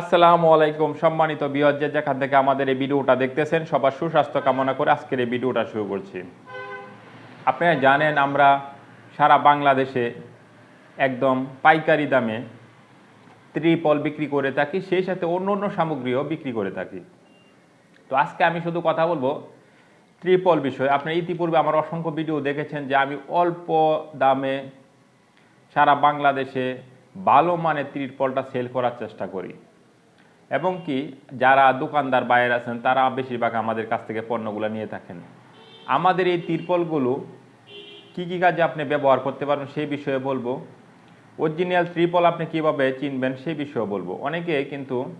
আসসালামু আলাইকুম সম্মানিত বিহজ যে যেখান থেকে আমাদের এই ভিডিওটা দেখতেছেন, সবার সুস্বাস্থ্য কামনা করে আজকের এই ভিডিওটা শুরু করছি। আপনারা জানেন আমরা সারা বাংলাদেশে একদম পাইকারি দামে ত্রিপল বিক্রি করে থাকি, সেই সাথে অন্য অন্য সামগ্রীও বিক্রি করে থাকি। তো আজকে আমি শুধু কথা বলব ত্রিপল বিষয়ে। আপনারা ইতিপূর্বে আমার অসংখ্য ভিডিও দেখেছেন যে আমি অল্প দামে সারা বাংলাদেশে ভালো মানের ত্রিপলটা সেল করার চেষ্টা করি। এবং কি যারা দোকানদার, বাইরে আছেন, তারা বেশিরভাগ আমাদের কাছ থেকে পণ্যগুলো নিয়ে থাকেন। আমাদের এই তিরপলগুলো কী কী কাজে আপনি ব্যবহার করতে পারবেন সেই বিষয়ে বলব। অরিজিনাল ত্রিপল আপনি কীভাবে চিনবেন সেই বিষয়ে বলব। অনেকে কিন্তু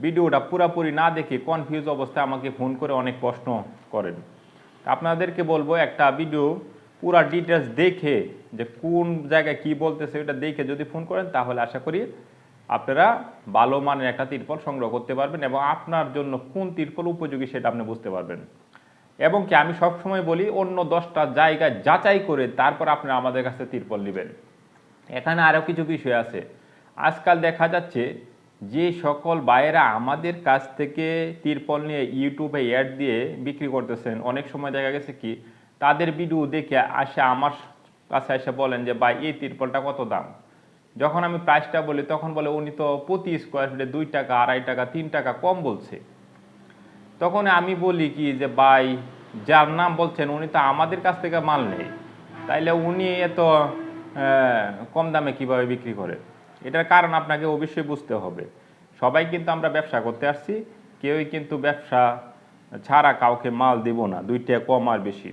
ভিডিওটা পুরাপুরি না দেখে কনফিউজ অবস্থায় আমাকে ফোন করে অনেক প্রশ্ন করেন। আপনাদেরকে বলব, একটা ভিডিও পুরা ডিটেলস দেখে যে কোন জায়গায় কি বলতেছে ওটা দেখে যদি ফোন করেন, তাহলে আশা করি আপনারা ভালো মানের একটা তিরপল সংগ্রহ করতে পারবেন এবং আপনার জন্য কোন তিরপল উপযোগী সেটা আপনি বুঝতে পারবেন। এবং কি আমি সবসময় বলি, অন্য দশটা জায়গায় যাচাই করে তারপর আপনারা আমাদের কাছে তিরপল নেবেন। এখানে আরও কিছু বিষয় আছে। আজকাল দেখা যাচ্ছে যে সকল বাইরা আমাদের কাছ থেকে তিরপল নিয়ে ইউটিউবে অ্যাড দিয়ে বিক্রি করতেছেন, অনেক সময় দেখা গেছে কি, তাদের ভিডিও দেখে আসে, আমার কাছে এসে বলেন যে, ভাই, এই তিরপলটা কত দাম? যখন আমি প্রাইসটা বলি, তখন বলে উনি তো প্রতি স্কোয়ার ফিটে দুই টাকা, আড়াই টাকা, তিন টাকা কম বলছে। তখন আমি বলি কি যে, ভাই, যার নাম বলছেন, উনি তো আমাদের কাছ থেকে মাল নেই তাইলে উনি এত কম দামে কীভাবে বিক্রি করে এটার কারণ আপনাকে অবশ্যই বুঝতে হবে। সবাই কিন্তু আমরা ব্যবসা করতে আসছি, কেউই কিন্তু ব্যবসা ছাড়া কাউকে মাল দিব না দুইটা কম আর বেশি।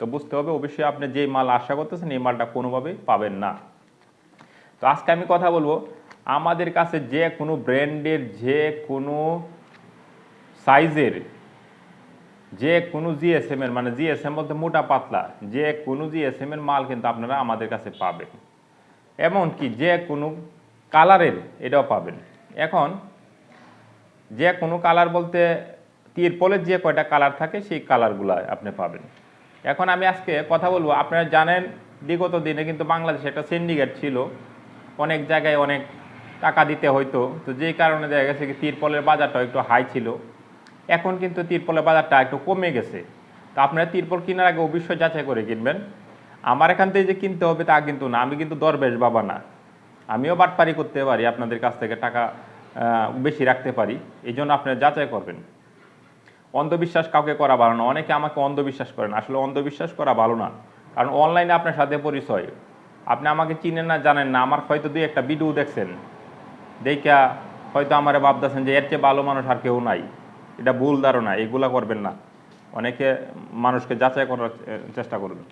তো বুঝতে হবে, অবশ্যই আপনি যেই মাল আশা করতেছেন, এই মালটা কোনোভাবেই পাবেন না। তো আজকে আমি কথা বলব আমাদের কাছে যে কোনো ব্র্যান্ডের, যে কোনো সাইজের, যে কোনো জিএসএম এর মানে জিএসএম বলতে মোটা পাতলা, যে কোনো জিএসএম এর মাল কিন্তু আপনারা আমাদের কাছে পাবেন। এমনকি যে কোনো কালারের এটাও পাবেন। এখন যে কোনো কালার বলতে তিরপলের যে কয়টা কালার থাকে সেই কালারগুলো আপনি পাবেন। এখন আমি আজকে কথা বলব, আপনারা জানেন, বিগত দিনে কিন্তু বাংলাদেশে একটা সিন্ডিকেট ছিল অনেক জায়গায় অনেক টাকা দিতে হইতো। তো যেই কারণে দেখা গেছে কি তিরপলের বাজারটা একটু হাই ছিল। এখন কিন্তু তিরপলের বাজারটা একটু কমে গেছে। তা আপনারা তিরপল কেনার আগে অবশ্যই যাচাই করে কিনবেন। আমার এখান থেকে যে কিনতে হবে তা কিন্তু না, আমি কিন্তু দরবেশ বাবা না। আমিও বাটপারি করতে পারি, আপনাদের কাছ থেকে টাকা বেশি রাখতে পারি। এই জন্য আপনারা যাচাই করবেন। অন্ধবিশ্বাস কাউকে করা ভালো না। অনেকে আমাকে অন্ধবিশ্বাস করেন। আসলে অন্ধবিশ্বাস করা ভালো না। কারণ অনলাইনে আপনার সাথে পরিচয়। আপনি আমাকে চিনেন না, জানেন না। আমার হয়তো দুই একটা ভিডিও দেখছেন। দেখা হয়তো আমারে ভাবতেছেন যে এর চেয়ে ভালো মানুষ আর কেউ নাই। এটা ভুল ধারণা, এগুলা করবেন না। অনেকে মানুষকে যাচাই করার চেষ্টা করবেন।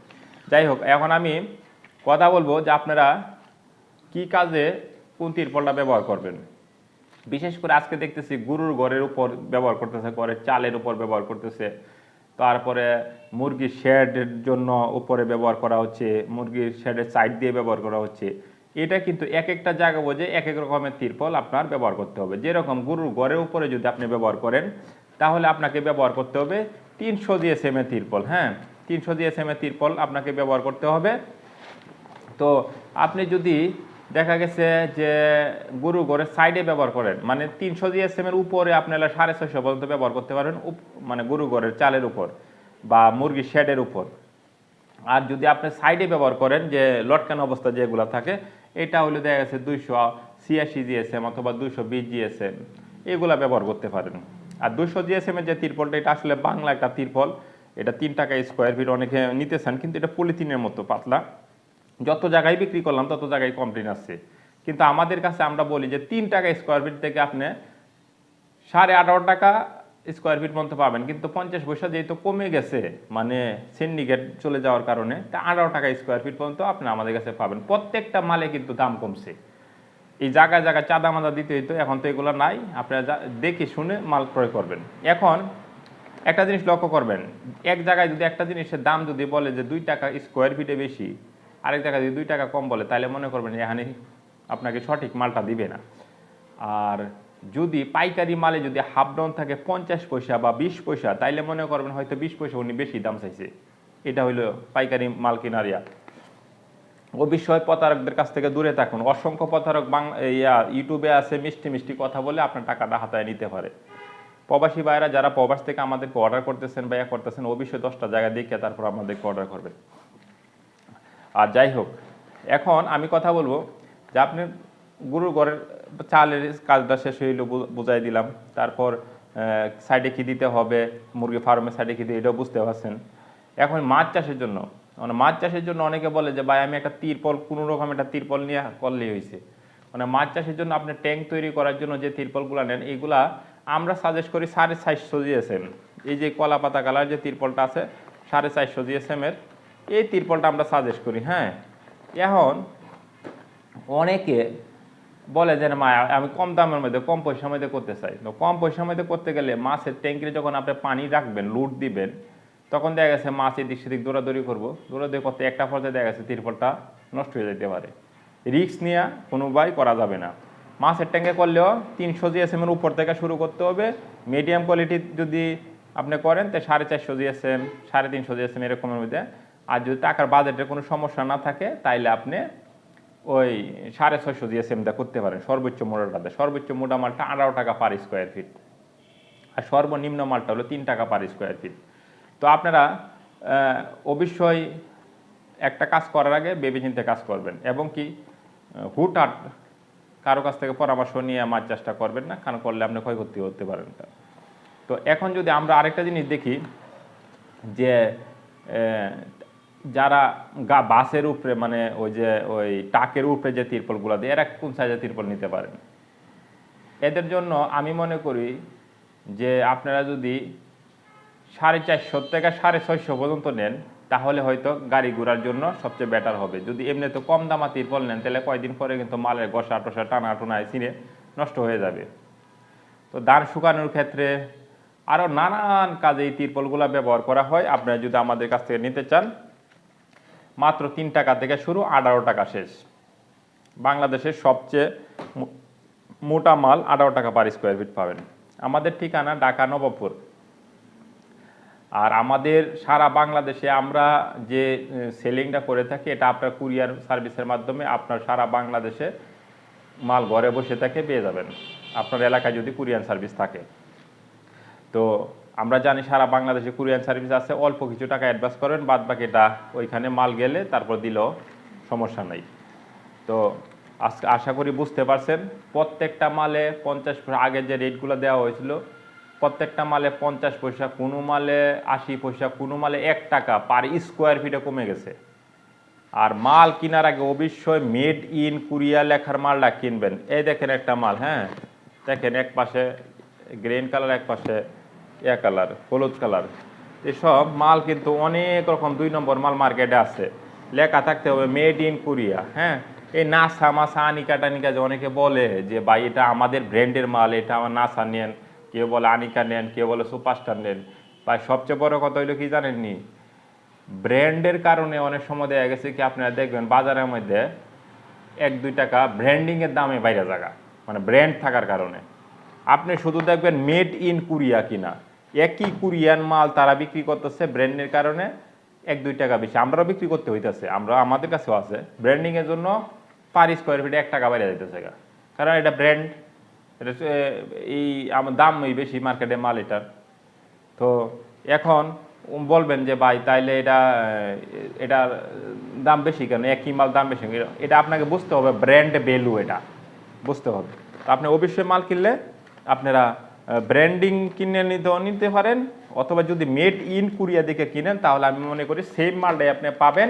যাই হোক, এখন আমি কথা বলব যে আপনারা কি কাজে কোন তিরপলটা ব্যবহার করবেন। বিশেষ করে আজকে দেখতেছি গরুর ঘরের উপর ব্যবহার করতেছে, ঘরের চালের উপর ব্যবহার করতেছে। তারপরে মুরগির শেডের জন্য উপরে ব্যবহার করা হচ্ছে, মুরগির শেডের সাইড দিয়ে ব্যবহার করা হচ্ছে। এটা কিন্তু এক একটা জায়গা বোঝে এক এক রকমের তিরপল আপনার ব্যবহার করতে হবে। যেরকম গরুর ঘরের উপরে যদি আপনি ব্যবহার করেন, তাহলে আপনাকে ব্যবহার করতে হবে তিনশো দিয়ে সেমে তিরপল হ্যাঁ? তিনশো দিয়ে সেমে তিরপল আপনাকে ব্যবহার করতে হবে। তো আপনি যদি দেখা গেছে যে গরু ঘরের সাইডে ব্যবহার করেন। মানে তিনশো জি জিএসএম এর উপরে আপনারা সাড়ে ছয়শো পর্যন্ত ব্যবহার করতে পারবেন মানে গরু ঘরের চালের উপর বা মুরগির শেডের উপর। আর যদি আপনি সাইডে ব্যবহার করেন যে লটকানো অবস্থা যেগুলো থাকে, এটা হলে দেখা গেছে দুইশো ছিয়াশি জি জিএসএম অথবা দুইশো বিশ জি জিএসএম এগুলা ব্যবহার করতে পারেন। আর দুইশো জিএসএম এর যে তিরপলটা, এটা আসলে বাংলা একটা তিরপল। এটা তিন টাকা স্কোয়ার ফিট অনেকে নিতেছেন কিন্তু এটা পলিথিনের মতো পাতলা। যত জায়গায় বিক্রি করলাম, তত জায়গায় কমপ্লেন আসছে। কিন্তু আমাদের কাছে আমরা বলি যে, তিন টাকা স্কোয়ার ফিট থেকে আপনি সাড়ে আঠারো টাকা স্কোয়ার ফিট পর্যন্ত পাবেন। কিন্তু পঞ্চাশ পয়সা যেহেতু কমে গেছে মানে সিন্ডিকেট চলে যাওয়ার কারণে, তা আঠারো টাকা স্কোয়ার ফিট পর্যন্ত আপনি আমাদের কাছে পাবেন। প্রত্যেকটা মালে কিন্তু দাম কমছে। এই জায়গায় জায়গায় চাঁদা মাদা দিতে হইতো, এখন তো এগুলো নাই। আপনারা দেখে শুনে মাল ক্রয় করবেন। এখন একটা জিনিস লক্ষ্য করবেন, এক জায়গায় যদি একটা জিনিসের দাম যদি বলে যে, দুই টাকা স্কোয়ার ফিটে বেশি আরেক জায়গায় যদি দুই টাকা কম বলে, তাহলে মনে করবেন এখানে আপনাকে সঠিক মালটা দিবে না। আর যদি পাইকারি মালে যদি হাফ ডাউন থাকে পঞ্চাশ পয়সা বা বিশ পয়সা, তাইলে মনে করবেন হয়তো বিশ পয়সা উনি বেশি দাম চাইছে। এটা হইল পাইকারি মাল কেনারিয়া অবশ্যই প্রতারকদের কাছ থেকে দূরে থাকুন। অসংখ্য প্রতারক বাংলা ইয়া, ইউটিউবে আছে, মিষ্টি মিষ্টি কথা বলে আপনার টাকাটা হাতায় নিতে পারে। প্রবাসী ভাইরা যারা প্রবাস থেকে আমাদেরকে অর্ডার করতেছেন বা ইয়া করতেছেন, অবশ্যই দশটা জায়গা দেখে তারপর আমাদেরকে অর্ডার করবেন। আর যাই হোক, এখন আমি কথা বলব যে আপনি গরুর ঘরের চালের কাজটা শেষ হইল বুঝাই দিলাম। তারপর সাইডে কি দিতে হবে, মুরগি ফার্মের সাইডে কি দিতে এটাও বুঝতে পারছেন। এখন মাছ চাষের জন্য মানে মাছ চাষের জন্য অনেকে বলে যে, ভাই, আমি একটা তিরপল, কোনো রকম একটা তিরপল নিয়ে করলেই হয়েছে মানে মাছ চাষের জন্য আপনি ট্যাঙ্ক তৈরি করার জন্য যে তিরপলগুলো নেন এইগুলা আমরা সাজেস্ট করি সাড়ে চারশো জিএসএম এই যে কলা পাতা কালার যে তিরপলটা আছে, সাড়ে চারশো জিএসএম এর এই তিরপলটা আমরা সাজেস্ট করি হ্যাঁ? এখন অনেকে বলে যে মা, আমি কম দামের মধ্যে, কম পয়সার মধ্যে করতে চাই। তো কম পয়সার মধ্যে করতে গেলে মাছের ট্যাঙ্কিতে যখন আপনি পানি রাখবেন লুট দিবেন, তখন দেখা গেছে মাছ এদিক সেদিক দৌড়াদৌড়ি করব। দৌড়াদৌড়ি করতে একটা পর্যায়ে দেখা গেছে তিরপলটা নষ্ট হয়ে যেতে পারে। নিয়ে কোনো উপায় করা যাবে না। মাছের ট্যাঙ্কে করলেও তিনশো জিএসএম এর উপর থেকে শুরু করতে হবে। মিডিয়াম কোয়ালিটির যদি আপনি করেন, তো সাড়ে চারশো জিএসএম সাড়ে তিনশো জিএসএম এরকমের মধ্যে আর যদি টাকার বাজেটের কোনো সমস্যা না থাকে তাইলে আপনি ওই সাড়ে ছয়শো জিএসএমটা করতে পারেন। সর্বোচ্চ মোটাটাতে সর্বোচ্চ মোটা মালটা আঠারো টাকা পার স্কোয়ার ফিট আর সর্বনিম্ন মালটা হলো তিন টাকা পার স্কোয়ার ফিট তো আপনারা অবশ্যই একটা কাজ করার আগে ভেবে কাজ করবেন। এবং কি আহ, হুটহাট কারও কাছ থেকে পরামর্শ নিয়ে মাছ চাষটা করবেন না কারণ করলে আপনি ক্ষয়ক্ষতি করতে পারেন তো এখন যদি আমরা আরেকটা জিনিস দেখি যে যারা গা বাসের উপরে মানে ওই যে, ওই টাকের উপরে যে তিরপলগুলো দিয়ে, এরা কোন সাইজের তিরপল নিতে পারেন? এদের জন্য আমি মনে করি যে আপনারা যদি সাড়ে চারশো থেকে সাড়ে ছয়শো পর্যন্ত নেন, তাহলে হয়তো গাড়ি ঘোরার জন্য সবচেয়ে বেটার হবে। যদি এমনি তো কম দামা তিরপল নেন, তাহলে কয়দিন পরে কিন্তু মালের গসা টসা টানা টুনায় চিনে নষ্ট হয়ে যাবে। তো ধান শুকানোর ক্ষেত্রে আরও নানান কাজে এই তিরপলগুলো ব্যবহার করা হয়। আপনারা যদি আমাদের কাছ থেকে নিতে চান মাত্র তিন টাকা থেকে শুরু আঠারো টাকা শেষ। বাংলাদেশের সবচেয়ে মোটা মাল আঠারো টাকা পার স্কোয়ার ফিট পাবেন। আমাদের ঠিকানা ঢাকা নবাবপুর। আর আমাদের সারা বাংলাদেশে আমরা যে সেলিংটা করে থাকি, এটা আপনার কুরিয়ার সার্ভিসের মাধ্যমে আপনার সারা বাংলাদেশে মাল ঘরে বসে থাকে পেয়ে যাবেন। আপনার এলাকায় যদি কুরিয়ার সার্ভিস থাকে। তো আমরা জানি সারা বাংলাদেশে কুরিয়ার সার্ভিস আছে, অল্প কিছু টাকা অ্যাডভান্স করেন, বাদ বাকিটা ওইখানে মাল গেলে তারপর দিলেও সমস্যা নাই। তো আজকে আশা করি বুঝতে পারছেন, প্রত্যেকটা মালে পঞ্চাশ পয়সা, আগে যে রেটগুলো দেওয়া হয়েছিল, প্রত্যেকটা মালে পঞ্চাশ পয়সা, কোনো মালে আশি পয়সা, কোনো মালে এক টাকা পার স্কোয়ার ফিটে কমে গেছে। আর মাল কেনার আগে অবশ্যই মেড ইন কুরিয়া লেখার মালটা কিনবেন। এই দেখেন একটা মাল হ্যাঁ? দেখেন এক পাশে গ্রিন কালার এক পাশে এ কালার, হলুদ কালার। এসব মাল কিন্তু অনেক রকম দুই নম্বর মাল মার্কেটে আছে। লেখা থাকতে হবে মেড ইন কোরিয়া হ্যাঁ? এই নাসা মাসা আনিকা টানিকা যে অনেকে বলে যে, ভাই, এটা আমাদের ব্র্যান্ডের মাল, এটা আমার নাসা নেন। কেউ বলে আনিকা নেন, কেউ বলে সুপারস্টার নেন। ভাই, সবচেয়ে বড় কথা হইল কি জানেননি? ব্র্যান্ডের কারণে অনেক সময় দেখা গেছে কি আপনারা দেখবেন, বাজারের মধ্যে এক, দুই টাকা ব্র্যান্ডিংয়ের দামে বাইরে জায়গা মানে ব্র্যান্ড থাকার কারণে। আপনি শুধু দেখবেন মেড ইন কোরিয়া কিনা। একই কোরিয়ান মাল তারা বিক্রি করতেছে ব্র্যান্ডের কারণে এক, দুই টাকা বেশি। আমরাও বিক্রি করতে হইতেছে। আমরা, আমাদের কাছেও আছে। ব্র্যান্ডিংয়ের জন্য পার স্কোয়ার ফিটে এক টাকা বাইরে যাইতেছে কারণ এটা ব্র্যান্ড এটা এই, আমার দাম এই বেশি মার্কেটে মাল এটার। তো এখন বলবেন যে, ভাই, তাইলে এটা এটার দাম বেশি কেন? একই মাল দাম বেশি? এটা আপনাকে বুঝতে হবে ব্র্যান্ড ভ্যালু এটা। বুঝতে হবে। তো আপনি অবশ্যই মাল কিনলে আপনারা ব্র্যান্ডিং কিনে নিতে নিতে পারেন, অথবা যদি মেড ইন কুরিয়া দেখে কিনেন, তাহলে আমি মনে করি সেম মালটাই আপনি পাবেন,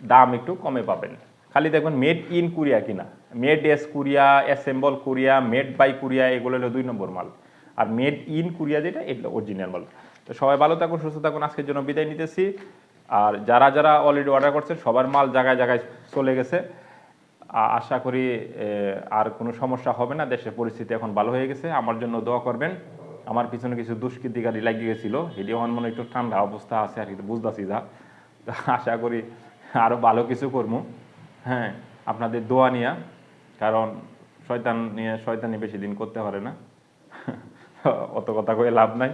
দাম একটু কমে পাবেন। খালি দেখবেন মেড ইন কুরিয়া কিনা। Made as Korea assemble Korea made by Korea এগুলো হলো দুই নম্বর মাল। আর মেড ইন কুরিয়া যেটা এটা অরিজিনাল মাল। তো সবাই ভালো থাকুন, সুস্থ থাকুন, আজকের জন্য বিদায় নিতেছি। আর যারা যারা অলরেডি অর্ডার করছেন, সবার মাল জায়গায় জায়গায় চলে গেছে। আশা করি আর কোনো সমস্যা হবে না। দেশের পরিস্থিতি এখন ভালো হয়ে গেছে। আমার জন্য দোয়া করবেন। আমার পিছনে কিছু দুষ্কৃতিকারী লাগিয়ে গেছিল। এটি আমার মনে একটু ঠান্ডা অবস্থা আছে, আর কি বুঝতেছি যা। আশা করি আরও ভালো কিছু করব। হ্যাঁ আপনাদের দোয়া নিয়া। কারণ শয়তান নিয়ে, শয়তানি বেশি দিন করতে পারে না। অত কথা কয়ে লাভ নাই।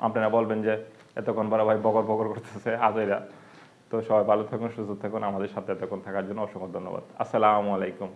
আপনারা বলবেন যে, এতক্ষণ বড় ভাই বকর বকর করতেছে আজেরা তো সবাই ভালো থাকুন, সুস্থ থাকুন। আমাদের সাথে এতক্ষণ থাকার জন্য অসংখ্য ধন্যবাদ। আসসালামু আলাইকুম।